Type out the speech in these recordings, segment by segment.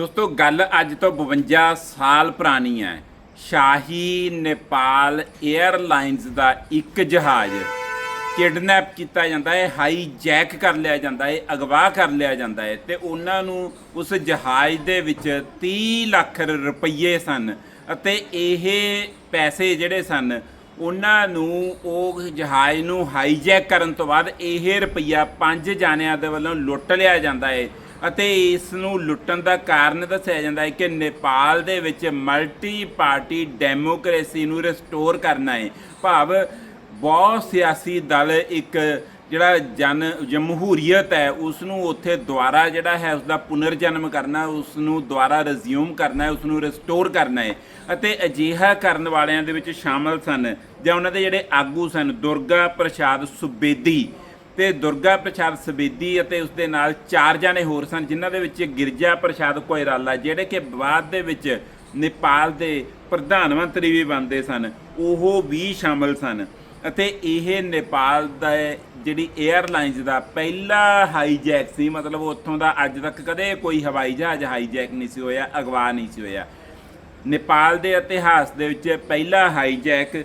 ਦੋਸਤੋ, ਗੱਲ ਅੱਜ ਤੋਂ 52 ਸਾਲ ਪੁਰਾਣੀ ਹੈ। ਸ਼ਾਹੀ ਨੇਪਾਲ 에ਅਰਲਾਈਨਸ ਦਾ ਇੱਕ ਜਹਾਜ਼ ਕਿਡਨੈਪ ਕੀਤਾ ਜਾਂਦਾ ਹੈ, ਹਾਈਜੈਕ ਕਰ ਲਿਆ ਜਾਂਦਾ ਹੈ, ਅਗਵਾ ਕਰ ਲਿਆ ਜਾਂਦਾ ਹੈ ਤੇ ਉਹਨਾਂ ਨੂੰ ਉਸ ਜਹਾਜ਼ ਦੇ ਵਿੱਚ 30 ਲੱਖ ਰੁਪਏ ਸਨ ਅਤੇ ਇਹ ਪੈਸੇ ਜਿਹੜੇ ਸਨ, ਉਹਨਾਂ ਨੂੰ ਉਹ ਜਹਾਜ਼ ਨੂੰ ਹਾਈਜੈਕ ਕਰਨ ਤੋਂ ਬਾਅਦ ਇਹ ਰੁਪਈਆ ਪੰਜ ਜਾਣਿਆਂ ਦੇ ਵੱਲੋਂ ਲੁੱਟ ਲਿਆ ਜਾਂਦਾ ਹੈ। ਅਤੇ ਇਸ ਨੂੰ ਲੁੱਟਣ ਦਾ ਕਾਰਨ ਦੱਸਿਆ ਜਾਂਦਾ ਹੈ ਕਿ ਨੇਪਾਲ ਦੇ ਵਿੱਚ ਮਲਟੀ ਪਾਰਟੀ ਡੈਮੋਕ੍ਰੇਸੀ ਨੂੰ ਰਿਸਟੋਰ ਕਰਨਾ ਹੈ ਭਾਵ ਬਹੁਤ ਸਿਆਸੀ ਦਲ ਇੱਕ ਜਿਹੜਾ ਜਨ ਜਮਹੂਰੀਅਤ ਹੈ ਉਸ ਨੂੰ ਉੱਥੇ ਦੁਆਰਾ ਜਿਹੜਾ ਹੈ ਉਸ ਦਾ ਪੁਨਰ ਜਨਮ ਕਰਨਾ ਉਸ ਨੂੰ ਦੁਆਰਾ ਰਿਜ਼ਿਊਮ ਕਰਨਾ ਹੈ ਉਸ ਨੂੰ ਰਿਸਟੋਰ ਕਰਨਾ ਹੈ। ਅਤੇ ਅਜਿਹਾ ਕਰਨ ਵਾਲਿਆਂ ਦੇ ਵਿੱਚ ਸ਼ਾਮਲ ਸਨ ਜਾਂ ਉਹਨਾਂ ਦੇ ਜਿਹੜੇ ਆਗੂ ਸਨ, ਦੁਰਗਾ ਪ੍ਰਸਾਦ ਸੁਬੇਦੀ। ਤੇ ਦੁਰਗਾ ਪ੍ਰਸਾਦ ਸਬੇਦੀ ਅਤੇ ਉਸ ਦੇ ਨਾਲ ਚਾਰ ਜਾਣੇ ਹੋਰ ਸਨ, ਜਿਨ੍ਹਾਂ ਦੇ ਵਿੱਚ ਗਿਰਜਾ ਪ੍ਰਸਾਦ ਕੋਇਰਾਲਾ, ਜਿਹੜੇ ਕਿ ਬਾਅਦ ਦੇ ਵਿੱਚ ਨੇਪਾਲ ਦੇ ਪ੍ਰਧਾਨ ਮੰਤਰੀ ਵੀ ਬਣਦੇ ਸਨ, ਉਹ ਵੀ ਸ਼ਾਮਲ ਸਨ। ਅਤੇ ਇਹ ਨੇਪਾਲ ਦਾ ਜਿਹੜੀ 에ਅਰਲਾਈਨਸ ਦਾ ਪਹਿਲਾ ਹਾਈਜੈਕ ਸੀ, ਮਤਲਬ ਉੱਥੋਂ ਦਾ ਅੱਜ ਤੱਕ ਕਦੇ ਕੋਈ ਹਵਾਈ ਜਹਾਜ਼ ਹਾਈਜੈਕ ਨਹੀਂ ਸੀ ਹੋਇਆ, ਅਗਵਾ ਨਹੀਂ ਸੀ ਹੋਇਆ। ਨੇਪਾਲ ਦੇ ਇਤਿਹਾਸ ਦੇ ਵਿੱਚ ਪਹਿਲਾ ਹਾਈਜੈਕ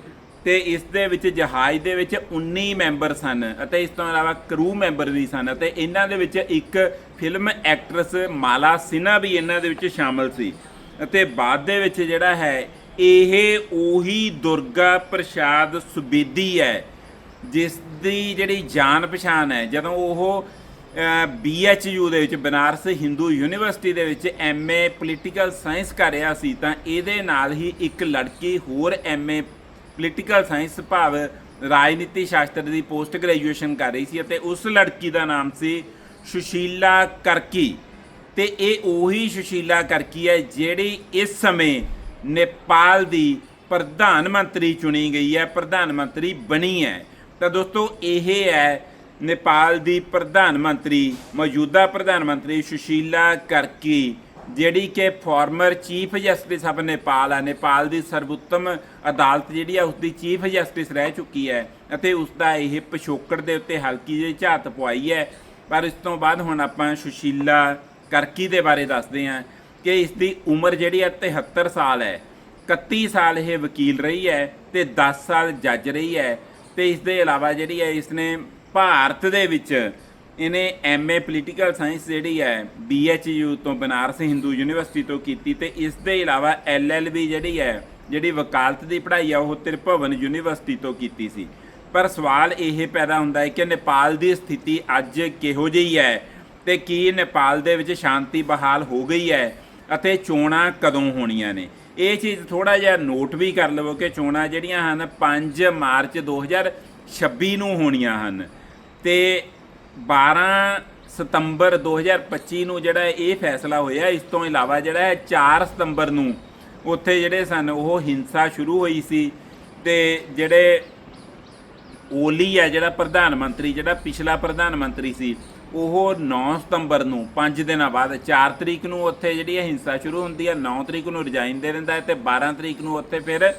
ਤੇ ਇਸ ਦੇ ਵਿੱਚ ਜਹਾਜ਼ ਦੇ ਵਿੱਚ 19 ਮੈਂਬਰ ਸਨ ਅਤੇ ਇਸ ਤੋਂ ਇਲਾਵਾ ਕਰੂ ਮੈਂਬਰ ਵੀ ਸਨ ਅਤੇ ਇਹਨਾਂ ਦੇ ਵਿੱਚ ਇੱਕ ਫਿਲਮ ਐਕਟਰਸ ਮਾਲਾ ਸਿਨਾ ਵੀ ਇਹਨਾਂ ਦੇ ਵਿੱਚ ਸ਼ਾਮਲ ਸੀ ਅਤੇ ਬਾਅਦ ਦੇ ਵਿੱਚ ਜਿਹੜਾ ਹੈ, ਇਹ ਉਹੀ ਦੁਰਗਾ ਪ੍ਰਸਾਦ ਸੁਬੇਦੀ ਹੈ, ਜਿਸ ਦੀ ਜਿਹੜੀ ਜਾਣ ਪਛਾਣ ਹੈ। ਜਦੋਂ ਉਹ BHU ਦੇ ਵਿੱਚ ਬਨਾਰਸ ਹਿੰਦੂ ਯੂਨੀਵਰਸਿਟੀ ਦੇ ਵਿੱਚ ਐਮਏ ਪੋਲੀਟੀਕਲ ਸਾਇੰਸ ਕਰ ਰਿਹਾ ਸੀ ਤਾਂ ਇਹਦੇ ਨਾਲ ਹੀ ਇੱਕ ਲੜਕੀ ਹੋਰ ਐਮਏ ਪੋਲੀਟੀਕਲ ਸਾਇੰਸ ਭਾਵ ਰਾਜਨੀਤੀ ਸ਼ਾਸਤਰ ਦੀ ਪੋਸਟ ਗ੍ਰੈਜੂਏਸ਼ਨ ਕਰ ਰਹੀ ਸੀ ਅਤੇ ਉਸ ਲੜਕੀ ਦਾ ਨਾਮ ਸੀ ਸੁਸ਼ੀਲਾ ਕਰਕੀ ਤੇ ਇਹ ਉਹੀ ਸੁਸ਼ੀਲਾ ਕਰਕੀ ਹੈ ਜਿਹੜੀ ਇਸ ਸਮੇਂ ਨੇਪਾਲ ਦੀ ਪ੍ਰਧਾਨ ਮੰਤਰੀ ਚੁਣੀ ਗਈ ਹੈ, ਪ੍ਰਧਾਨ ਮੰਤਰੀ ਬਣੀ ਹੈ। ਤਾਂ ਦੋਸਤੋ, ਇਹ ਹੈ ਨੇਪਾਲ ਦੀ ਪ੍ਰਧਾਨ ਮੰਤਰੀ, ਮੌਜੂਦਾ ਪ੍ਰਧਾਨ ਮੰਤਰੀ ਸੁਸ਼ੀਲਾ ਕਰਕੀ। ਜਿਹੜੀ ਕਿ former chief justice of Nepal ਹੈ ਨੇਪਾਲ ਦੀ ਸਰਵੋਤਮ ਅਦਾਲਤ ਜਿਹੜੀ ਆ ਉਸ ਦੀ ਚੀਫ ਜਸਟਿਸ ਰਹਿ ਚੁੱਕੀ ਹੈ ਅਤੇ ਉਸ ਦਾ ਇਹ ਪਿਛੋਕੜ ਦੇ ਉੱਤੇ ਹਲਕੀ ਜਿਹੀ ਝਾਤ ਪਵਾਈ ਹੈ। ਪਰ ਇਸ ਤੋਂ ਬਾਅਦ ਹੁਣ ਆਪਾਂ ਸੁਸ਼ੀਲਾ ਕਰਕੀ ਦੇ ਬਾਰੇ ਦੱਸਦੇ ਹਾਂ ਕਿ ਇਸ ਦੀ ਉਮਰ ਜਿਹੜੀ ਹੈ 73 ਸਾਲ ਹੈ। 31 ਸਾਲ ਇਹ ਵਕੀਲ ਰਹੀ ਹੈ ਤੇ 10 ਸਾਲ ਜੱਜ ਰਹੀ ਹੈ ਤੇ ਇਸ ਦੇ ਇਲਾਵਾ ਜਿਹੜੀ ਹੈ, ਇਸਨੇ ਭਾਰਤ ਦੇ ਵਿੱਚ ਇਹਨੇ ਐਮਏ ਪੋਲੀਟੀਕਲ ਸਾਇੰਸ ਜਿਹੜੀ ਹੈ BHU ਤੋਂ ਬਨਾਰਸ ਹਿੰਦੂ ਯੂਨੀਵਰਸਿਟੀ ਤੋਂ ਕੀਤੀ ਤੇ ਇਸ ਦੇ ਇਲਾਵਾ LLB ਜਿਹੜੀ ਹੈ, ਜਿਹੜੀ ਵਕਾਲਤ ਦੀ ਪੜ੍ਹਾਈ ਆ, ਉਹ ਤ੍ਰਿਭਵਨ ਯੂਨੀਵਰਸਿਟੀ ਤੋਂ ਕੀਤੀ ਸੀ। ਪਰ ਸਵਾਲ ਇਹ ਪੈਦਾ ਹੁੰਦਾ ਹੈ ਕਿ ਨੇਪਾਲ ਦੀ ਸਥਿਤੀ ਅੱਜ ਕਿਹੋ ਜਿਹੀ ਹੈ ਤੇ ਕੀ ਨੇਪਾਲ ਦੇ ਵਿੱਚ ਸ਼ਾਂਤੀ ਬਹਾਲ ਹੋ ਗਈ ਹੈ ਅਤੇ ਚੋਣਾਂ ਕਦੋਂ ਹੋਣੀਆਂ ਨੇ? ਇਹ ਚੀਜ਼ ਥੋੜਾ ਜਿਹਾ ਨੋਟ ਵੀ ਕਰ ਲਵੋ ਕਿ ਚੋਣਾਂ ਜਿਹੜੀਆਂ ਹਨ 5 ਮਾਰਚ 2026 ਨੂੰ ਹੋਣੀਆਂ ਹਨ। ਤੇ 12 ਸਤੰਬਰ 2025 ਨੂੰ ਜਿਹੜਾ ਇਹ ਫੈਸਲਾ ਹੋਇਆ, ਇਸ ਤੋਂ ਇਲਾਵਾ ਜਿਹੜਾ ਹੈ 4 ਸਤੰਬਰ ਨੂੰ ਉੱਥੇ ਜਿਹੜੇ ਸਨ, ਉਹ ਹਿੰਸਾ ਸ਼ੁਰੂ ਹੋਈ ਸੀ ਤੇ ਜਿਹੜੇ ਓਲੀ ਹੈ ਜਿਹੜਾ ਪ੍ਰਧਾਨ ਮੰਤਰੀ, ਜਿਹੜਾ ਪਿਛਲਾ ਪ੍ਰਧਾਨ ਮੰਤਰੀ ਸੀ, ਉਹ 9 ਸਤੰਬਰ ਨੂੰ 5 ਦਿਨਾਂ ਬਾਅਦ 4 ਤਰੀਕ ਨੂੰ ਉੱਥੇ ਜਿਹੜੀ ਇਹ ਹਿੰਸਾ ਸ਼ੁਰੂ ਹੁੰਦੀ ਹੈ 9 ਤਰੀਕ ਨੂੰ ਰਿਜ਼ਾਈਨ ਦੇ ਦਿੰਦਾ ਹੈ ਤੇ 12 ਤਰੀਕ ਨੂੰ ਉੱਥੇ ਫਿਰ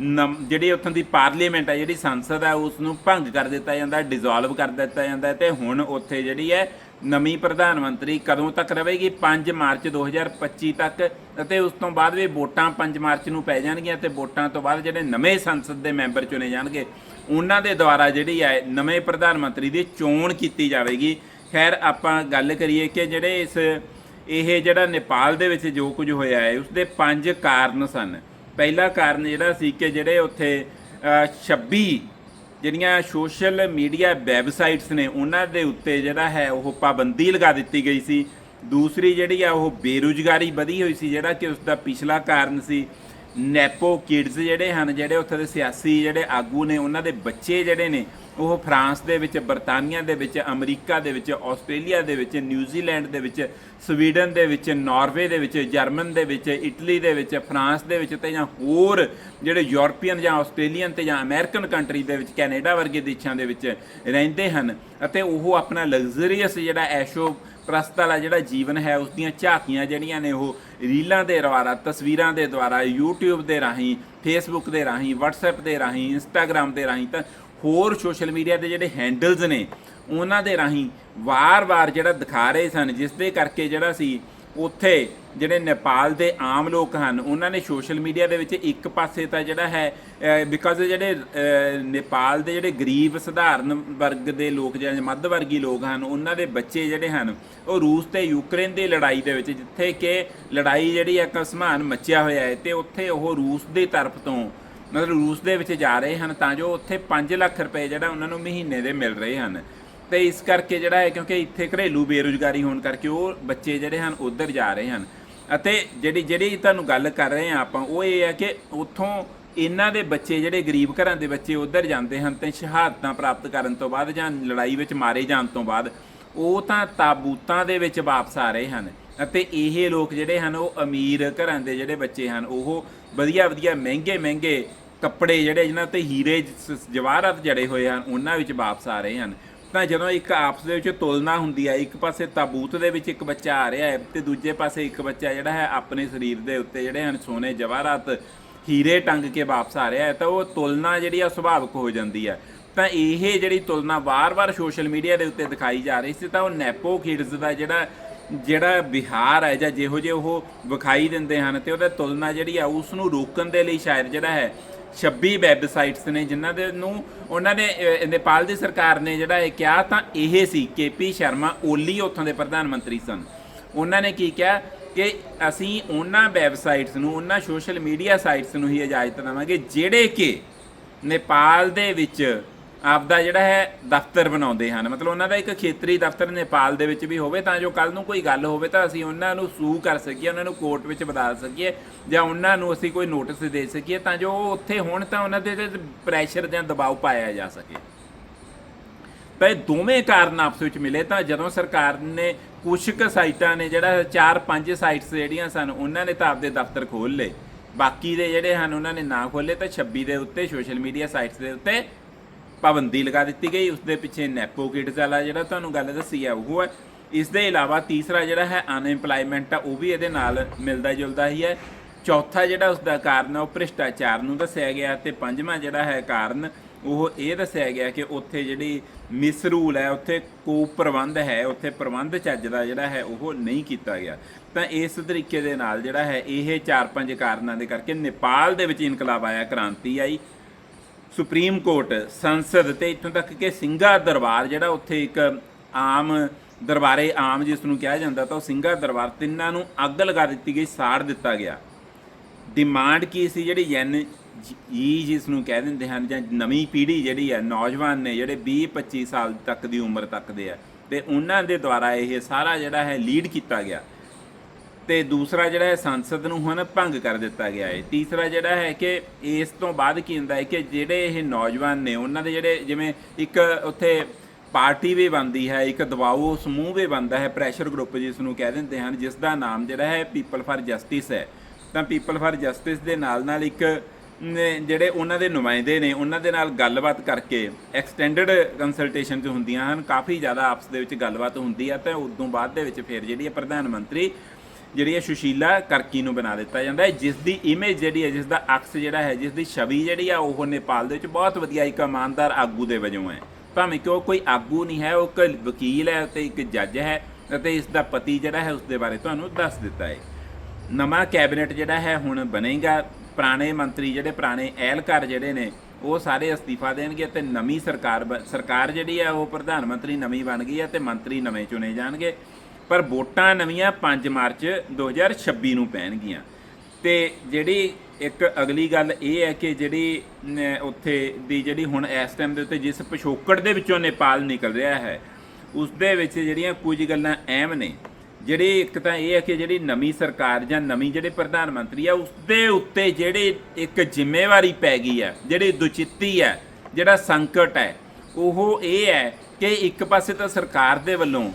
ਜਿਹੜੀ ਉੱਥੋਂ ਦੀ ਪਾਰਲੀਮੈਂਟ ਹੈ, ਜਿਹੜੀ ਸੰਸਦ ਹੈ ਉਸ ਨੂੰ ਭੰਗ ਕਰ ਦਿੱਤਾ ਜਾਂਦਾ ਹੈ ਡਿਸੋਲਵ ਕਰ ਦਿੱਤਾ ਜਾਂਦਾ ਹੈ ਤੇ ਹੁਣ ਉੱਥੇ ਜਿਹੜੀ ਹੈ ਨਵੀਂ ਪ੍ਰਧਾਨ ਮੰਤਰੀ ਕਦੋਂ ਤੱਕ ਰਹੇਗੀ? 5 ਮਾਰਚ 2025 ਤੱਕ ਅਤੇ ਉਸ ਤੋਂ ਬਾਅਦ ਵੀ ਵੋਟਾਂ 5 ਮਾਰਚ ਨੂੰ ਪੈ ਜਾਣਗੀਆਂ ਤੇ ਵੋਟਾਂ ਤੋਂ ਬਾਅਦ ਜਿਹੜੇ ਨਵੇਂ ਸੰਸਦ ਦੇ ਮੈਂਬਰ ਚੁਣੇ ਜਾਣਗੇ, ਉਹਨਾਂ ਦੇ ਦੁਆਰਾ ਜਿਹੜੀ ਹੈ ਨਵੇਂ ਪ੍ਰਧਾਨ ਮੰਤਰੀ ਦੀ ਚੋਣ ਕੀਤੀ ਜਾਵੇਗੀ। ਖੈਰ, ਆਪਾਂ ਗੱਲ ਕਰੀਏ ਕਿ ਜਿਹੜੇ ਇਸ ਇਹ ਜਿਹੜਾ ਨੇਪਾਲ ਦੇ ਵਿੱਚ ਜੋ ਕੁਝ ਹੋਇਆ ਹੈ ਉਸ ਦੇ ਪੰਜ ਕਾਰਨ ਸਨ। ਪਹਿਲਾ ਕਾਰਨ ਜਿਹੜਾ ਸੀ ਕਿ ਜਿਹੜੇ ਉੱਥੇ ਅ, 26 ਜਿਹੜੀਆਂ ਸੋਸ਼ਲ ਮੀਡੀਆ ਵੈਬਸਾਈਟਸ ਨੇ ਉਹਨਾਂ ਦੇ ਉੱਤੇ ਜਿਹੜਾ ਹੈ ਉਹ ਪਾਬੰਦੀ ਲਗਾ ਦਿੱਤੀ ਗਈ ਸੀ। ਦੂਸਰੀ ਜਿਹੜੀ ਆ ਉਹ ਬੇਰੁਜ਼ਗਾਰੀ ਵਧੀ ਹੋਈ ਸੀ ਜਿਹੜਾ ਕਿ ਉਸ ਦਾ ਪਿਛਲਾ ਕਾਰਨ ਸੀ। ਨੈਪੋ ਕਿਡਸ ਜਿਹੜੇ ਹਨ ਜਿਹੜੇ ਉੱਥੇ ਦੇ ਸਿਆਸੀ ਜਿਹੜੇ ਆਗੂ ਨੇ ਉਹਨਾਂ ਦੇ ਬੱਚੇ ਜਿਹੜੇ ਨੇ ਉਹ ਫਰਾਂਸ ਦੇ ਵਿੱਚ ਬਰਤਾਨੀਆ ਦੇ ਵਿੱਚ ਅਮਰੀਕਾ ਦੇ ਵਿੱਚ ਆਸਟ੍ਰੇਲੀਆ ਦੇ ਵਿੱਚ ਨਿਊਜ਼ੀਲੈਂਡ ਦੇ ਵਿੱਚ ਸਵੀਡਨ ਦੇ ਵਿੱਚ ਨਾਰਵੇ ਦੇ ਵਿੱਚ ਜਰਮਨ ਦੇ ਵਿੱਚ ਇਟਲੀ ਦੇ ਵਿੱਚ ਫਰਾਂਸ ਦੇ ਵਿੱਚ ਤੇ ਜਾਂ ਹੋਰ ਜਿਹੜੇ ਯੂਰਪੀਅਨ ਜਾਂ ਆਸਟ੍ਰੇਲੀਅਨ ਤੇ ਜਾਂ ਅਮਰੀਕਨ ਕੰਟਰੀ ਦੇ ਵਿੱਚ ਕੈਨੇਡਾ ਵਰਗੇ ਦੇਸ਼ਾਂ ਦੇ ਵਿੱਚ ਰਹਿੰਦੇ ਹਨ ਅਤੇ ਉਹ ਆਪਣਾ ਲਗਜ਼ਰੀਅਸ ਜਿਹੜਾ ਐਸ਼ੋ ਪ੍ਰਸਤ ਵਾਲਾ ਜਿਹੜਾ ਜੀਵਨ ਹੈ, ਉਸ ਦੀਆਂ ਝਾਕੀਆਂ ਜਿਹੜੀਆਂ ਨੇ, ਉਹ ਰੀਲਾਂ ਦੇ ਦੁਆਰਾ, ਤਸਵੀਰਾਂ ਦੇ ਦੁਆਰਾ, YouTube ਦੇ ਰਾਹੀਂ, Facebook ਦੇ ਰਾਹੀਂ, WhatsApp ਦੇ ਰਾਹੀਂ, Instagram ਦੇ ਰਾਹੀਂ ਤਾਂ ਹੋਰ ਸੋਸ਼ਲ ਮੀਡੀਆ ਦੇ ਜਿਹੜੇ ਹੈਂਡਲਸ ਨੇ, ਉਹਨਾਂ ਦੇ ਰਾਹੀਂ ਵਾਰ-ਵਾਰ ਜਿਹੜਾ ਦਿਖਾ ਰਹੇ ਸਨ, ਜਿਸ ਦੇ ਕਰਕੇ ਜਿਹੜਾ ਸੀ, ਉੱਥੇ ਜਿਹੜੇ ਨੇਪਾਲ ਦੇ ਆਮ ਲੋਕ ਹਨ, ਉਹਨਾਂ ਨੇ ਸੋਸ਼ਲ ਮੀਡੀਆ ਦੇ ਵਿੱਚ ਇੱਕ ਪਾਸੇ ਤਾਂ ਜਿਹੜਾ ਹੈ ਬਿਕਾਜ਼ ਜਿਹੜੇ ਨੇਪਾਲ ਦੇ ਜਿਹੜੇ ਗਰੀਬ ਸਧਾਰਨ ਵਰਗ ਦੇ ਲੋਕ ਜਿਹੜੇ ਮੱਧ ਵਰਗੀ ਲੋਕ ਹਨ, ਉਹਨਾਂ ਦੇ ਬੱਚੇ ਜਿਹੜੇ ਹਨ, ਉਹ ਰੂਸ ਤੇ ਯੂਕਰੇਨ ਦੀ ਲੜਾਈ ਦੇ ਵਿੱਚ, ਜਿੱਥੇ ਕਿ ਲੜਾਈ ਜਿਹੜੀ ਹੈ ਇੱਕ ਸਮਾਨ ਮੱਚਿਆ ਹੋਇਆ ਹੈ ਤੇ ਉੱਥੇ ਉਹ ਰੂਸ ਦੀ ਤਰਫ ਤੋਂ, ਮਤਲਬ ਰੂਸ ਦੇ ਵਿੱਚ ਜਾ ਰਹੇ ਹਨ, ਤਾਂ ਜੋ ਉੱਥੇ 5 ਲੱਖ ਰੁਪਏ ਜਿਹੜਾ ਉਹਨਾਂ ਨੂੰ ਮਹੀਨੇ ਦੇ ਮਿਲ ਰਹੇ ਹਨ। ਤੇ ਇਸ ਕਰਕੇ ਜਿਹੜਾ ਹੈ, ਕਿਉਂਕਿ ਇੱਥੇ ਘਰੇਲੂ ਬੇਰੁਜ਼ਗਾਰੀ ਹੋਣ ਕਰਕੇ ਉਹ ਬੱਚੇ ਜਿਹੜੇ ਹਨ, ਉਧਰ ਜਾ ਰਹੇ ਹਨ। ਅਤੇ ਜਿਹੜੀ ਜਿਹੜੀ ਤੁਹਾਨੂੰ ਗੱਲ ਕਰ ਰਹੇ ਹਾਂ ਆਪਾਂ, ਉਹ ਇਹ ਹੈ ਕਿ ਉੱਥੋਂ ਇਹਨਾਂ ਦੇ ਬੱਚੇ ਜਿਹੜੇ ਗਰੀਬ ਘਰਾਂ ਦੇ ਬੱਚੇ ਉੱਧਰ ਜਾਂਦੇ ਹਨ ਤੇ ਸ਼ਹਾਦਤਾਂ ਪ੍ਰਾਪਤ ਕਰਨ ਤੋਂ ਬਾਅਦ ਜਾਂ ਲੜਾਈ ਵਿੱਚ ਮਾਰੇ ਜਾਣ ਤੋਂ ਬਾਅਦ, ਉਹ ਤਾਂ ਤਾਬੂਤਾਂ ਦੇ ਵਿੱਚ ਵਾਪਸ ਆ ਰਹੇ ਹਨ ਅਤੇ ਇਹ ਲੋਕ ਜਿਹੜੇ ਹਨ, ਉਹ ਅਮੀਰ ਘਰਾਂ ਦੇ ਜਿਹੜੇ ਬੱਚੇ ਹਨ, ਉਹ ਵਧੀਆ ਵਧੀਆ ਮਹਿੰਗੇ ਮਹਿੰਗੇ ਕੱਪੜੇ ਜਿਹੜੇ ਜਿਨ੍ਹਾਂ ਤੇ ਹੀਰੇ ਜਵਾਹਰਤ ਜੜੇ ਹੋਏ ਹਨ, ਉਹਨਾਂ ਵਿੱਚ ਵਾਪਸ ਆ ਰਹੇ ਹਨ। ਤਾਂ ਜਦੋਂ ਇੱਕ ਆਪਸ ਦੇ ਵਿੱਚ ਤੁਲਨਾ ਹੁੰਦੀ ਹੈ ਇੱਕ ਪਾਸੇ ਤਾਬੂਤ ਦੇ ਵਿੱਚ ਇੱਕ ਬੱਚਾ ਆ ਰਿਹਾ ਹੈ ਤੇ ਦੂਜੇ ਪਾਸੇ ਇੱਕ ਬੱਚਾ ਜਿਹੜਾ ਹੈ ਆਪਣੇ ਸਰੀਰ ਦੇ ਉੱਤੇ ਜਿਹੜੇ ਹਨ ਸੋਨੇ ਜਵਾਹਰਾਤ ਹੀਰੇ ਟੰਗ ਕੇ ਵਾਪਸ ਆ ਰਿਹਾ ਹੈ, ਤਾਂ ਉਹ ਤੁਲਨਾ ਜਿਹੜੀ ਆ ਸੁਭਾਵਿਕ ਹੋ ਜਾਂਦੀ ਹੈ ਤਾਂ ਇਹ ਜਿਹੜੀ ਤੁਲਨਾ ਵਾਰ-ਵਾਰ ਸੋਸ਼ਲ ਮੀਡੀਆ ਦੇ ਉੱਤੇ ਦਿਖਾਈ ਜਾ ਰਹੀ ਸੀ, ਤਾਂ ਉਹ ਨੈਪੋ ਕਿਡਸ ਦਾ ਜਿਹੜਾ ਜਿਹੜਾ ਬਿਹਾਰ ਹੈ ਜਾਂ ਜਿਹੋ ਜਿਹੇ ਉਹ ਵਿਖਾਈ ਦਿੰਦੇ ਹਨ ਤੇ ਉਹਦਾ ਤੁਲਨਾ ਜਿਹੜੀ ਆ, ਉਸ ਨੂੰ ਰੋਕਣ ਦੇ ਲਈ ਸ਼ਾਇਦ ਜਿਹੜਾ ਹੈ 26 ਵੈਬਸਾਈਟਸ ਨੇ ਜਿਨ੍ਹਾਂ ਦੇ ਨੂੰ ਉਹਨਾਂ ਨੇ ਅਹ, ਨੇਪਾਲ ਦੀ ਸਰਕਾਰ ਨੇ ਜਿਹੜਾ ਇਹ ਕਿਹਾ ਤਾਂ ਇਹ ਸੀ ਕੇਪੀ ਸ਼ਰਮਾ ਓਲੀ ਉੱਥੋਂ ਦੇ ਪ੍ਰਧਾਨ ਮੰਤਰੀ ਸਨ। ਉਹਨਾਂ ਨੇ ਕੀ ਕਿਹਾ ਕਿ ਅਸੀਂ ਉਹਨਾਂ ਵੈਬਸਾਈਟਸ ਨੂੰ ਉਹਨਾਂ ਸੋਸ਼ਲ ਮੀਡੀਆ ਸਾਈਟਸ ਨੂੰ ਹੀ ਇਜਾਜ਼ਤ ਦੇਵਾਂਗੇ ਜਿਹੜੇ ਕਿ ਨੇਪਾਲ ਦੇ ਵਿੱਚ ਆਪਦਾ ਜਿਹੜਾ ਹੈ ਦਫ਼ਤਰ ਬਣਾਉਂਦੇ ਹਨ। ਮਤਲਬ ਉਹਨਾਂ ਦਾ ਇੱਕ ਖੇਤਰੀ ਦਫ਼ਤਰ ਨੇਪਾਲ ਦੇ ਵਿੱਚ ਵੀ ਹੋਵੇ, ਤਾਂ ਜੋ ਕੱਲ ਨੂੰ ਕੋਈ ਗੱਲ ਹੋਵੇ ਤਾਂ ਅਸੀਂ ਉਹਨਾਂ ਨੂੰ ਸੂ ਕਰ ਸਕੀਏ, ਉਹਨਾਂ ਨੂੰ ਕੋਰਟ ਵਿੱਚ ਬਤਾ ਸਕੀਏ, ਜਾਂ ਉਹਨਾਂ ਨੂੰ ਅਸੀਂ ਕੋਈ ਨੋਟਿਸ ਦੇ ਸਕੀਏ, ਤਾਂ ਜੋ ਉਹ ਉੱਥੇ ਹੋਣ ਤਾਂ ਉਹਨਾਂ ਦੇ ਤੇ ਪ੍ਰੈਸ਼ਰ ਜਾਂ ਦਬਾਅ ਪਾਇਆ ਜਾ ਸਕੇ। ਤਾਂ ਇਹ ਦੋਵੇਂ ਕਾਰਨ ਆਪਸ ਵਿੱਚ ਮਿਲੇ, ਤਾਂ ਜਦੋਂ ਸਰਕਾਰ ਨੇ ਕੁਝ ਕੁ ਸਾਈਟਾਂ ਨੇ ਜਿਹੜਾ ਚਾਰ ਪੰਜ ਸਾਈਟਸ ਜਿਹੜੀਆਂ ਸਨ, ਉਹਨਾਂ ਨੇ ਤਾਂ ਆਪਦੇ ਦਫ਼ਤਰ ਖੋਲ ਲਏ। ਬਾਕੀ ਦੇ ਜਿਹੜੇ ਹਨ, ਉਹਨਾਂ ਨੇ ਨਾ ਖੋਲੇ ਤਾਂ 26 ਦੇ ਉੱਤੇ, ਸੋਸ਼ਲ ਮੀਡੀਆ ਸਾਈਟਸ ਦੇ ਉੱਤੇ ਪਾਬੰਦੀ ਲਗਾ ਦਿੱਤੀ ਗਈ ਉਸ ਦੇ ਪਿੱਛੇ ਨੈਪੋ ਕਿਡਸ ਵਾਲਾ ਜਿਹੜਾ ਤੁਹਾਨੂੰ ਗੱਲ ਦੱਸੀ ਹੈ ਉਹ ਹੈ। ਇਸ ਦੇ ਇਲਾਵਾ ਤੀਸਰਾ ਜਿਹੜਾ ਹੈ ਅਨਐਮਪਲਾਇਮੈਂਟ ਆ, ਉਹ ਵੀ ਇਹਦੇ ਨਾਲ ਮਿਲਦਾ ਜੁਲਦਾ ਹੀ ਹੈ। ਚੌਥਾ ਜਿਹੜਾ ਉਸ ਦਾ ਕਾਰਨ ਹੈ ਉਹ ਭ੍ਰਿਸ਼ਟਾਚਾਰ ਨੂੰ ਦੱਸਿਆ ਗਿਆ ਤੇ ਪੰਜਵਾਂ ਜਿਹੜਾ ਹੈ ਕਾਰਨ, ਉਹ ਇਹ ਦੱਸਿਆ ਗਿਆ ਕਿ ਉੱਥੇ ਜਿਹੜੀ ਮਿਸਰੂਲ ਹੈ, ਉੱਥੇ ਕੋ ਪ੍ਰਬੰਧ ਹੈ, ਉੱਥੇ ਪ੍ਰਬੰਧ ਚੱਜ ਦਾ ਜਿਹੜਾ ਹੈ, ਉਹ ਨਹੀਂ ਕੀਤਾ ਗਿਆ। ਤਾਂ ਇਸ ਤਰੀਕੇ ਦੇ ਨਾਲ ਜਿਹੜਾ ਹੈ, ਇਹ ਚਾਰ ਪੰਜ ਕਾਰਨਾਂ ਦੇ ਕਰਕੇ ਨੇਪਾਲ ਦੇ ਵਿੱਚ ਇਨਕਲਾਬ ਆਇਆ, ਕ੍ਰਾਂਤੀ ਆਈ। ਸੁਪਰੀਮ ਕੋਰਟ ਸੰਸਦ ਤੇ ਇੱਥੋਂ ਤੱਕ ਕਿ ਸਿੰਘਾ ਦਰਬਾਰ, ਜਿਹੜਾ ਉੱਥੇ ਇੱਕ ਆਮ ਦਰਬਾਰੇ ਆਮ ਜਿਸ ਨੂੰ ਕਿਹਾ ਜਾਂਦਾ ਤਾਂ ਉਹ ਸਿੰਘਾ ਦਰਬਾਰ, ਤਿੰਨਾਂ ਨੂੰ ਅੱਗ ਲਗਾ ਦਿੱਤੀ ਗਈ, ਸਾੜ ਦਿੱਤਾ ਗਿਆ। ਡਿਮਾਂਡ ਕੀ ਸੀ ਜਿਹੜੀ ਯੈਨ ਜੀ ਜਿਸ ਨੂੰ ਕਹਿ ਦਿੰਦੇ ਹਨ ਜਾਂ ਨਵੀਂ ਪੀੜ੍ਹੀ ਜਿਹੜੀ ਹੈ, ਨੌਜਵਾਨ ਨੇ ਜਿਹੜੇ 20 25 ਸਾਲ ਤੱਕ ਦੀ ਉਮਰ ਤੱਕ ਦੇ ਆ, ਤੇ ਉਹਨਾਂ ਦੇ ਦੁਆਰਾ ਇਹ ਸਾਰਾ ਜਿਹੜਾ ਹੈ ਲੀਡ ਕੀਤਾ ਗਿਆ। ਤੇ ਦੂਸਰਾ ਜਿਹੜਾ ਹੈ ਸੰਸਦ ਨੂੰ ਹੁਣ ਭੰਗ ਕਰ ਦਿੱਤਾ ਗਿਆ ਹੈ। ਤੀਸਰਾ ਜਿਹੜਾ ਹੈ ਕਿ ਇਸ ਤੋਂ ਬਾਅਦ ਕੀ ਹੁੰਦਾ ਹੈ ਕਿ ਜਿਹੜੇ ਇਹ ਨੌਜਵਾਨ ਨੇ, ਉਹਨਾਂ ਦੇ ਜਿਹੜੇ ਜਿਵੇਂ ਇੱਕ ਉੱਥੇ ਪਾਰਟੀ ਵੀ ਬਣਦੀ ਹੈ, ਇੱਕ ਦਬਾਓ ਸਮੂਹ ਵੀ ਬਣਦਾ ਹੈ ਪ੍ਰੈਸ਼ਰ ਗਰੁੱਪ ਜਿਸ ਨੂੰ ਕਹਿ ਦਿੰਦੇ ਹਨ, ਜਿਸ ਦਾ ਨਾਮ ਜਿਹੜਾ ਹੈ ਪੀਪਲ ਫਾਰ ਜਸਟਿਸ ਹੈ। ਤਾਂ ਪੀਪਲ ਫਾਰ ਜਸਟਿਸ ਦੇ ਨਾਲ ਨਾਲ ਇੱਕ ਜਿਹੜੇ ਉਹਨਾਂ ਦੇ ਨੁਮਾਇੰਦੇ ਨੇ, ਉਹਨਾਂ ਦੇ ਨਾਲ ਗੱਲਬਾਤ ਕਰਕੇ ਐਕਸਟੈਂਡਡ ਕੰਸਲਟੇਸ਼ਨ ਚ ਹੁੰਦੀਆਂ ਹਨ, ਕਾਫੀ ਜ਼ਿਆਦਾ ਆਪਸ ਦੇ ਵਿੱਚ ਗੱਲਬਾਤ ਹੁੰਦੀ ਹੈ ਤੇ ਉਦੋਂ ਬਾਅਦ ਦੇ ਵਿੱਚ ਫਿਰ ਜਿਹੜੀ ਹੈ ਪ੍ਰਧਾਨ ਮੰਤਰੀ ਜਿਹੜੀ ਹੈ ਸੁਸ਼ੀਲਾ ਕਰਕੀ ਨੂੰ ਬਣਾ ਦਿੱਤਾ ਜਾਂਦਾ ਹੈ ਜਿਸ ਦੀ ਇਮੇਜ ਜਿਹੜੀ ਹੈ ਜਿਸ ਦਾ ਅਕਸ ਜਿਹੜਾ ਹੈ ਜਿਸ ਦੀ ਛਵੀ ਜਿਹੜੀ ਆ, ਉਹ ਨੇਪਾਲ ਦੇ ਵਿੱਚ ਬਹੁਤ ਵਧੀਆ ਇੱਕ ਇਮਾਨਦਾਰ ਆਗੂ ਦੇ ਵਜੋਂ ਹੈ। ਭਾਵੇਂ ਕਿ ਉਹ ਕੋਈ ਆਗੂ ਨਹੀਂ ਹੈ, ਉਹ ਇੱਕ ਵਕੀਲ ਹੈ ਤੇ ਇੱਕ ਜੱਜ ਹੈ ਅਤੇ ਇਸ ਦਾ ਪਤੀ ਜਿਹੜਾ ਹੈ ਉਸ ਦੇ ਬਾਰੇ ਤੁਹਾਨੂੰ ਦੱਸ ਦਿੱਤਾ ਹੈ। ਨਵਾਂ ਕੈਬਨਿਟ ਜਿਹੜਾ ਹੈ, ਹੁਣ ਬਣੇਗਾ। ਪੁਰਾਣੇ ਮੰਤਰੀ ਜਿਹੜੇ, ਪੁਰਾਣੇ ਐਲਕਾਰ ਜਿਹੜੇ ਨੇ, ਉਹ ਸਾਰੇ ਅਸਤੀਫਾ ਦੇਣਗੇ ਤੇ ਨਵੀਂ ਸਰਕਾਰ ਬ- ਸਰਕਾਰ ਜਿਹੜੀ ਹੈ, ਉਹ ਪ੍ਰਧਾਨ ਮੰਤਰੀ ਨਵੀਂ ਬਣ ਗਈ ਹੈ ਤੇ ਮੰਤਰੀ ਨਵੇਂ ਚੁਣੇ ਜਾਣਗੇ। ਪਰ ਵੋਟਾਂ ਨਵੀਆਂ 5 ਮਾਰਚ 2026 ਨੂੰ ਪੈਣਗੀਆਂ। ਤੇ ਜਿਹੜੀ ਇੱਕ ਅਗਲੀ ਗੱਲ ਇਹ ਹੈ ਕਿ ਜਿਹੜੀ ਉੱਥੇ ਦੀ ਜਿਹੜੀ ਹੁਣ ਇਸ ਟਾਈਮ ਦੇ ਉੱਤੇ ਜਿਸ ਪਿਛੋਕੜ ਦੇ ਵਿੱਚੋਂ ਨੇਪਾਲ ਨਿਕਲ ਰਿਹਾ ਹੈ ਉਸ ਦੇ ਵਿੱਚ ਜਿਹੜੀਆਂ ਕੁਝ ਗੱਲਾਂ ਅਹਿਮ ਨੇ। ਜਿਹੜੀ ਇੱਕ ਤਾਂ ਇਹ ਹੈ ਕਿ ਜਿਹੜੀ ਨਵੀਂ ਸਰਕਾਰ ਜਾਂ ਨਵੀਂ ਜਿਹੜੇ ਪ੍ਰਧਾਨ ਮੰਤਰੀ ਆ ਉਸ ਦੇ ਉੱਤੇ ਜਿਹੜੀ ਇੱਕ ਜ਼ਿੰਮੇਵਾਰੀ ਪੈ ਗਈ ਆ ਜਿਹੜੀ ਦੁਚਿੱਤੀ ਹੈ, ਜਿਹੜਾ ਸੰਕਟ ਹੈ, ਉਹ ਇਹ ਹੈ ਕਿ ਇੱਕ ਪਾਸੇ ਤਾਂ ਸਰਕਾਰ ਦੇ ਵੱਲੋਂ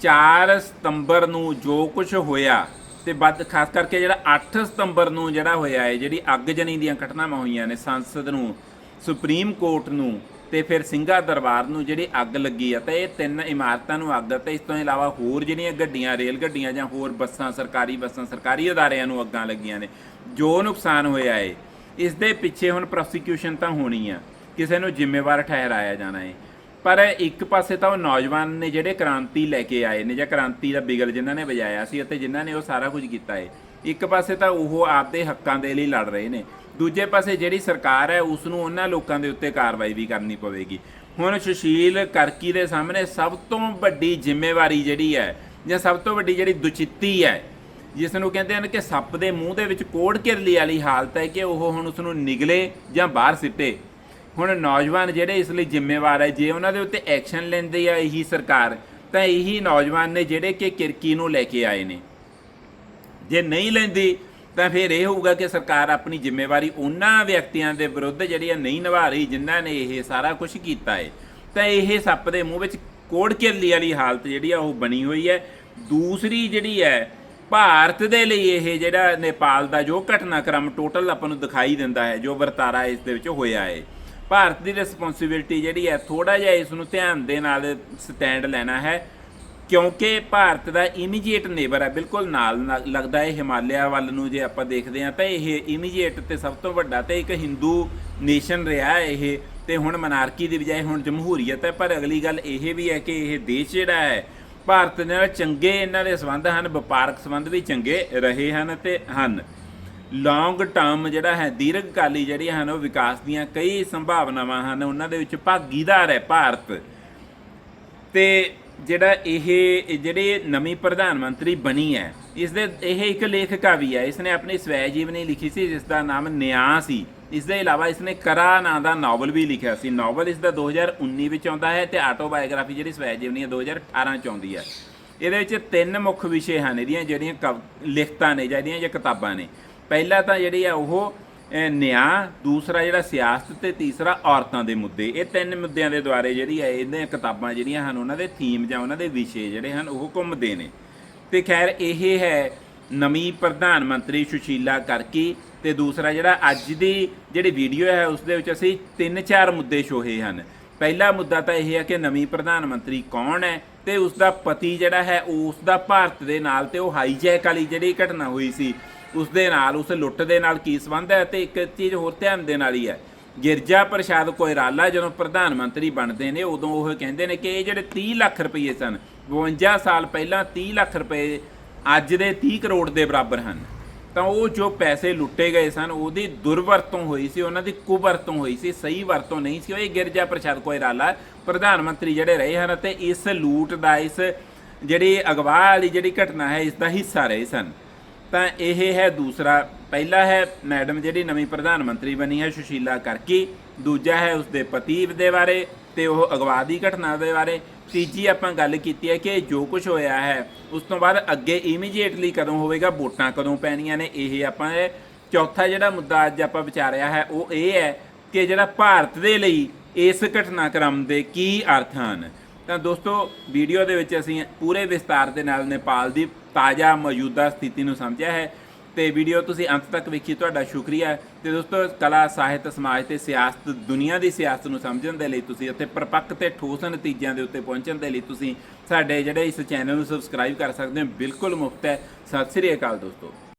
4 ਸਤੰਬਰ ਨੂੰ ਜੋ ਕੁਝ ਹੋਇਆ ਤੇ ਵੱਧ ਖਾਸ ਕਰਕੇ ਜਿਹੜਾ 8 ਸਤੰਬਰ ਨੂੰ ਜਿਹੜਾ ਹੋਇਆ ਹੈ, ਜਿਹੜੀ ਅੱਗਜਨੀ ਦੀਆਂ ਘਟਨਾਵਾਂ ਹੋਈਆਂ ਨੇ ਸੰਸਦ ਨੂੰ, ਸੁਪਰੀਮ ਕੋਰਟ ਨੂੰ ਤੇ ਫਿਰ ਸਿੰਘਾ ਦਰਬਾਰ ਨੂੰ ਜਿਹੜੀ ਅੱਗ ਲੱਗੀ ਆ ਤੇ ਇਹ ਤਿੰਨ ਇਮਾਰਤਾਂ ਨੂੰ ਅੱਗ ਤੇ ਇਸ ਤੋਂ ਇਲਾਵਾ ਹੋਰ ਜਿਹੜੀਆਂ ਗੱਡੀਆਂ, ਰੇਲ ਗੱਡੀਆਂ ਜਾਂ ਹੋਰ ਬੱਸਾਂ, ਸਰਕਾਰੀ ਬੱਸਾਂ, ਸਰਕਾਰੀ ਅਦਾਰਿਆਂ ਨੂੰ ਅੱਗਾਂ ਲੱਗੀਆਂ ਨੇ। ਜੋ ਨੁਕਸਾਨ ਹੋਇਆ ਏ ਇਸ ਦੇ ਪਿੱਛੇ ਹੁਣ ਪ੍ਰੋਸੀਕਿਊਸ਼ਨ ਤਾਂ ਹੋਣੀ ਆ। ਕਿਸੇ ਨੂੰ ਜ਼ਿੰਮੇਵਾਰ ਠਹਿਰਾਇਆ ਜਾਣਾ ਏ ਪਰ ਇੱਕ ਪਾਸੇ ਤਾਂ ਉਹ ਨੌਜਵਾਨ ਨੇ ਜਿਹੜੇ ਕ੍ਰਾਂਤੀ ਲੈ ਕੇ ਆਏ ਨੇ ਜਾਂ ਕ੍ਰਾਂਤੀ ਦਾ ਬਿਗਲ ਜਿਨ੍ਹਾਂ ਨੇ ਵਜਾਇਆ ਸੀ ਅਤੇ ਜਿਨ੍ਹਾਂ ਨੇ ਉਹ ਸਾਰਾ ਕੁਝ ਕੀਤਾ ਹੈ ਇੱਕ ਪਾਸੇ ਤਾਂ ਉਹ ਆਪਦੇ ਹੱਕਾਂ ਦੇ ਲਈ ਲੜ ਰਹੇ ਨੇ, ਦੂਜੇ ਪਾਸੇ ਜਿਹੜੀ ਸਰਕਾਰ ਹੈ ਉਸ ਨੂੰ ਉਹਨਾਂ ਲੋਕਾਂ ਦੇ ਉੱਤੇ ਕਾਰਵਾਈ ਵੀ ਕਰਨੀ ਪਵੇਗੀ। ਹੁਣ ਸੁਸ਼ੀਲ ਕਰਕੀ ਦੇ ਸਾਹਮਣੇ ਸਭ ਤੋਂ ਵੱਡੀ ਜ਼ਿੰਮੇਵਾਰੀ ਜਿਹੜੀ ਹੈ ਜਾਂ ਸਭ ਤੋਂ ਵੱਡੀ ਜਿਹੜੀ ਦੁਚਿੱਤੀ ਹੈ, ਜਿਸ ਨੂੰ ਕਹਿੰਦੇ ਹਨ ਕਿ ਸੱਪ ਦੇ ਮੂੰਹ ਦੇ ਵਿੱਚ ਕੋੜ ਘਿਰਲੀ ਵਾਲੀ ਹਾਲਤ ਹੈ ਕਿ ਉਹ ਹੁਣ ਉਸ ਨੂੰ ਨਿਗਲੇ ਜਾਂ ਬਾਹਰ ਸਿੱਟੇ। ਹੁਣ ਨੌਜਵਾਨ ਜਿਹੜੇ ਇਸ ਲਈ ਜ਼ਿੰਮੇਵਾਰ ਹੈ, ਜੇ ਉਹਨਾਂ ਦੇ ਉੱਤੇ ਐਕਸ਼ਨ ਲੈਂਦੀ ਆ ਇਹੀ ਸਰਕਾਰ, ਤਾਂ ਇਹੀ ਨੌਜਵਾਨ ਨੇ ਜਿਹੜੇ ਕਿ ਕਿਰਕੀ ਨੂੰ ਲੈ ਕੇ ਆਏ ਨੇ। ਜੇ ਨਹੀਂ ਲੈਂਦੀ, ਤਾਂ ਫਿਰ ਇਹ ਹੋਊਗਾ ਕਿ ਸਰਕਾਰ ਆਪਣੀ ਜ਼ਿੰਮੇਵਾਰੀ ਉਹਨਾਂ ਵਿਅਕਤੀਆਂ ਦੇ ਵਿਰੁੱਧ ਜਿਹੜੀ ਹੈ ਨਹੀਂ ਨਿਭਾ ਰਹੀ, ਜਿਨ੍ਹਾਂ ਨੇ ਇਹ ਸਾਰਾ ਕੁਝ ਕੀਤਾ ਹੈ। ਤਾਂ ਇਹ ਸੱਪ ਦੇ ਮੂੰਹ ਵਿੱਚ ਕੋੜ ਕਿਰਲੀ ਵਾਲੀ ਹਾਲਤ ਜਿਹੜੀ ਆ ਉਹ ਬਣੀ ਹੋਈ ਹੈ। ਦੂਸਰੀ ਜਿਹੜੀ ਹੈ, ਭਾਰਤ ਦੇ ਲਈ ਇਹ ਜਿਹੜਾ ਨੇਪਾਲ ਦਾ ਜੋ ਘਟਨਾਕ੍ਰਮ ਟੋਟਲ ਆਪਾਂ ਨੂੰ ਦਿਖਾਈ ਦਿੰਦਾ ਹੈ, ਜੋ ਵਰਤਾਰਾ ਇਸ ਦੇ ਵਿੱਚ ਹੋਇਆ ਹੈ। ਭਾਰਤ ਦੀ ਰਿਸਪੌਂਸਿਬਿਲਟੀ ਜਿਹੜੀ ਹੈ ਥੋੜਾ ਜਿਹਾ ਇਸ ਨੂੰ ਧਿਆਨ ਦੇ ਨਾਲ ਸਟੈਂਡ ਲੈਣਾ ਹੈ, ਕਿਉਂਕਿ ਭਾਰਤ ਦਾ ਇਮੀਡੀਏਟ ਨੇਬਰ ਹੈ, ਬਿਲਕੁਲ ਨਾਲ ਨਾਲ ਲੱਗਦਾ ਹੈ ਹਿਮਾਲਿਆ ਵੱਲ ਨੂੰ ਜੇ ਆਪਾਂ ਦੇਖਦੇ ਹਾਂ ਤਾਂ ਇਹ ਇਮੀਡੀਏਟ ਤੇ ਸਭ ਤੋਂ ਵੱਡਾ ਤੇ ਇੱਕ ਹਿੰਦੂ ਨੇਸ਼ਨ ਰਿਹਾ ਇਹ, ਤੇ ਹੁਣ ਮਨਾਰਕੀ ਦੀ ਬਜਾਏ ਹੁਣ ਜਮਹੂਰੀਅਤ ਹੈ, ਪਰ ਅਗਲੀ ਗੱਲ ਇਹ ਵੀ ਹੈ ਕਿ ਇਹ ਦੇਸ਼ ਜਿਹੜਾ ਹੈ, ਭਾਰਤ ਦੇ ਨਾਲ ਚੰਗੇ ਇਹਨਾਂ ਦੇ ਸੰਬੰਧ ਹਨ, ਵਪਾਰਕ ਸੰਬੰਧ ਵੀ ਚੰਗੇ ਰਹੇ ਹਨ ਤੇ ਹਨ। ਲੌਂਗ ਟਰਮ ਜਿਹੜਾ ਹੈ, ਦੀਰਘਕਾਲੀ ਜਿਹੜੀਆਂ ਹਨ, ਉਹ ਵਿਕਾਸ ਦੀਆਂ ਕਈ ਸੰਭਾਵਨਾਵਾਂ ਹਨ। ਉਹਨਾਂ ਦੇ ਵਿੱਚ ਭਾਗੀਦਾਰ ਹੈ ਭਾਰਤ। ਤੇ ਜਿਹੜਾ ਇਹ ਜਿਹੜੇ ਨਵੀਂ ਪ੍ਰਧਾਨ ਮੰਤਰੀ ਬਣੀ ਹੈ, ਇਸ ਦੇ, ਇਹ ਇੱਕ ਲੇਖਕਾ ਵੀ ਹੈ। ਇਸ ਨੇ ਆਪਣੀ ਸਵੈ ਜੀਵਨੀ ਲਿਖੀ ਸੀ, ਜਿਸ ਦਾ ਨਾਮ ਨਿਆਂ ਸੀ। ਇਸ ਦੇ ਇਲਾਵਾ ਇਸਨੇ ਕਰਾ ਨਾਂ ਦਾ ਨਾਵਲ ਵੀ ਲਿਖਿਆ ਸੀ। ਨਾਵਲ ਇਸ ਦਾ 2019 ਵਿੱਚ ਆਉਂਦਾ ਹੈ ਤੇ ਆਟੋਬਾਇਓਗ੍ਰਾਫੀ ਜਿਹੜੀ ਸਵੈ ਜੀਵਨੀ ਹੈ 2018 ਚ ਆਉਂਦੀ ਹੈ। ਇਹਦੇ ਵਿੱਚ ਤਿੰਨ ਮੁੱਖ ਵਿਸ਼ੇ ਹਨ। ਇਹਦੀਆਂ ਜਿਹੜੀਆਂ ਕਵ- ਲਿਖਤਾਂ ਨੇ ਜਿਹੜੀਆਂ ਜਾਂ ਕਿਤਾਬਾਂ ਨੇ। ਪਹਿਲਾ ਤਾਂ ਜਿਹੜੀ ਆ ਉਹ ਨਿਆਂ, ਦੂਸਰਾ ਜਿਹੜਾ ਸਿਆਸਤ ਤੇ ਤੀਸਰਾ ਔਰਤਾਂ ਦੇ ਮੁੱਦੇ। ਇਹ ਤਿੰਨ ਮੁੱਦਿਆਂ ਦੇ ਦੁਆਰੇ ਜਿਹੜੀ ਹੈ ਇਹਦੀਆਂ ਕਿਤਾਬਾਂ ਜਿਹੜੀਆਂ ਹਨ, ਉਹਨਾਂ ਦੇ ਥੀਮ ਜਾਂ ਉਹਨਾਂ ਦੇ ਵਿਸ਼ੇ ਜਿਹੜੇ ਹਨ, ਉਹ ਘੁੰਮਦੇ ਨੇ। ਤੇ ਖੈਰ ਇਹ ਹੈ ਨਵੀਂ ਪ੍ਰਧਾਨ ਮੰਤਰੀ ਸੁਸ਼ੀਲਾ ਕਰਕੀ ਤੇ ਦੂਸਰਾ ਜਿਹੜਾ ਅੱਜ ਦੀ ਜਿਹੜੀ ਵੀਡੀਓ ਹੈ, ਉਸ ਦੇ ਵਿੱਚ ਅਸੀਂ ਤਿੰਨ ਚਾਰ ਮੁੱਦੇ ਛੋਹੇ ਹਨ। ਪਹਿਲਾ ਮੁੱਦਾ ਤਾਂ ਇਹ ਹੈ ਕਿ ਨਵੀਂ ਪ੍ਰਧਾਨ ਮੰਤਰੀ ਕੌਣ ਹੈ ਤੇ ਉਸ ਦਾ ਪਤੀ ਜਿਹੜਾ ਹੈ ਉਸ ਦਾ ਭਾਰਤ ਦੇ ਨਾਲ ਤੇ ਉਹ ਹਾਈਜੈਕ ਵਾਲੀ ਜਿਹੜੀ ਘਟਨਾ ਹੋਈ ਸੀ ਉਸ ਦੇ ਨਾਲ, ਉਸ ਲੁੱਟ ਦੇ ਨਾਲ ਕੀ ਸੰਬੰਧ ਹੈ ਤੇ ਇੱਕ ਚੀਜ਼ ਹੋਰ ਧਿਆਨ ਦੇਣ ਵਾਲੀ ਹੈ। ਗਿਰਜਾ ਪ੍ਰਸ਼ਾਦ ਕੋਇਰਾਲਾ ਜਦੋਂ ਪ੍ਰਧਾਨ ਮੰਤਰੀ ਬਣਦੇ ਨੇ, ਉਦੋਂ ਉਹ ਕਹਿੰਦੇ ਨੇ ਕਿ ਇਹ ਜਿਹੜੇ 30 ਲੱਖ ਰੁਪਏ ਸਨ 52 ਸਾਲ ਪਹਿਲਾਂ 30 ਲੱਖ ਰੁਪਏ ਅੱਜ ਦੇ 30 ਕਰੋੜ ਦੇ ਬਰਾਬਰ ਹਨ। ਤਾਂ ਉਹ ਜੋ ਪੈਸੇ ਲੁੱਟੇ ਗਏ ਸਨ, ਉਹਦੀ ਦੁਰਵਰਤੋਂ ਹੋਈ ਸੀ, ਉਹਨਾਂ ਦੀ ਕੁਵਰਤੋਂ ਹੋਈ ਸੀ, ਸਹੀ ਵਰਤੋਂ ਨਹੀਂ ਸੀ ਉਹ ਇਹ ਗਿਰਜਾ ਪ੍ਰਸ਼ਾਦ ਕੋਇਰਾਲਾ ਪ੍ਰਧਾਨ ਮੰਤਰੀ ਜਿਹੜੇ ਰਹੇ ਹਨ ਅਤੇ ਇਸ ਲੂਟ ਦਾ, ਇਸ ਜਿਹੜੀ ਅਗਵਾ ਵਾਲੀ ਜਿਹੜੀ ਘਟਨਾ ਹੈ, ਇਸ ਦਾ ਹਿੱਸਾ ਰਹੇ ਸਨ। ਤਾਂ ਇਹ ਹੈ ਦੂਸਰਾ। ਪਹਿਲਾ ਹੈ ਮੈਡਮ ਜਿਹੜੀ ਨਵੀਂ ਪ੍ਰਧਾਨ ਮੰਤਰੀ ਬਣੀ ਹੈ ਸੁਸ਼ੀਲਾ ਕਰਕੀ। ਦੂਜਾ ਹੈ ਉਸਦੇ ਪਤੀ ਦੇ ਬਾਰੇ ਤੇ ਉਹ ਅਗਵਾ ਦੀ ਘਟਨਾ ਦੇ ਬਾਰੇ। ਤੀਜੀ ਆਪਾਂ ਗੱਲ ਕੀਤੀ ਹੈ ਕਿ ਜੋ ਕੁਝ ਹੋਇਆ ਹੈ, ਉਸ ਤੋਂ ਬਾਅਦ ਅੱਗੇ ਇਮੀਡੀਏਟਲੀ ਕਦੋਂ ਹੋਵੇਗਾ, ਵੋਟਾਂ ਕਦੋਂ ਪੈਣੀਆਂ ਨੇ, ਇਹ ਆਪਾਂ ਚੌਥਾ ਜਿਹੜਾ ਮੁੱਦਾ ਅੱਜ ਆਪਾਂ ਵਿਚਾਰਿਆ ਹੈ, ਉਹ ਇਹ ਹੈ ਕਿ ਜਿਹੜਾ ਭਾਰਤ ਦੇ ਲਈ ਇਸ ਘਟਨਾਕ੍ਰਮ ਦੇ ਕੀ ਅਰਥ ਹਨ। ਤਾਂ ਦੋਸਤੋ, ਵੀਡੀਓ ਦੇ ਵਿੱਚ ਅਸੀਂ ਪੂਰੇ ਵਿਸਤਾਰ ਦੇ ਨਾਲ ਨੇਪਾਲ ਦੀ ਤਾਜ਼ਾ ਮੌਜੂਦਾ ਸਥਿਤੀ ਨੂੰ ਸਮਝਿਆ ਹੈ। ਤੇ ਵੀਡੀਓ ਤੁਸੀਂ ਅੰਤ ਤੱਕ ਵੇਖੀ, ਤੁਹਾਡਾ ਸ਼ੁਕਰੀਆ। ਤੇ ਦੋਸਤੋ, ਕਲਾ, ਸਾਹਿਤ, ਸਮਾਜ ਤੇ ਸਿਆਸਤ, ਦੁਨੀਆ ਦੀ ਸਿਆਸਤ ਨੂੰ ਸਮਝਣ ਦੇ ਲਈ ਤੁਸੀਂ ਅਤੇ ਪਰਪੱਕ ਤੇ ਠੋਸ ਨਤੀਜਿਆਂ ਦੇ ਉੱਤੇ ਪਹੁੰਚਣ ਦੇ ਲਈ ਤੁਸੀਂ ਸਾਡੇ ਜਿਹੜੇ ਇਸ ਚੈਨਲ ਨੂੰ ਸਬਸਕ੍ਰਾਈਬ ਕਰ ਸਕਦੇ ਹੋ, ਬਿਲਕੁਲ ਮੁਫਤ ਹੈ। ਸਤਿ ਸ੍ਰੀ ਅਕਾਲ ਦੋਸਤੋ।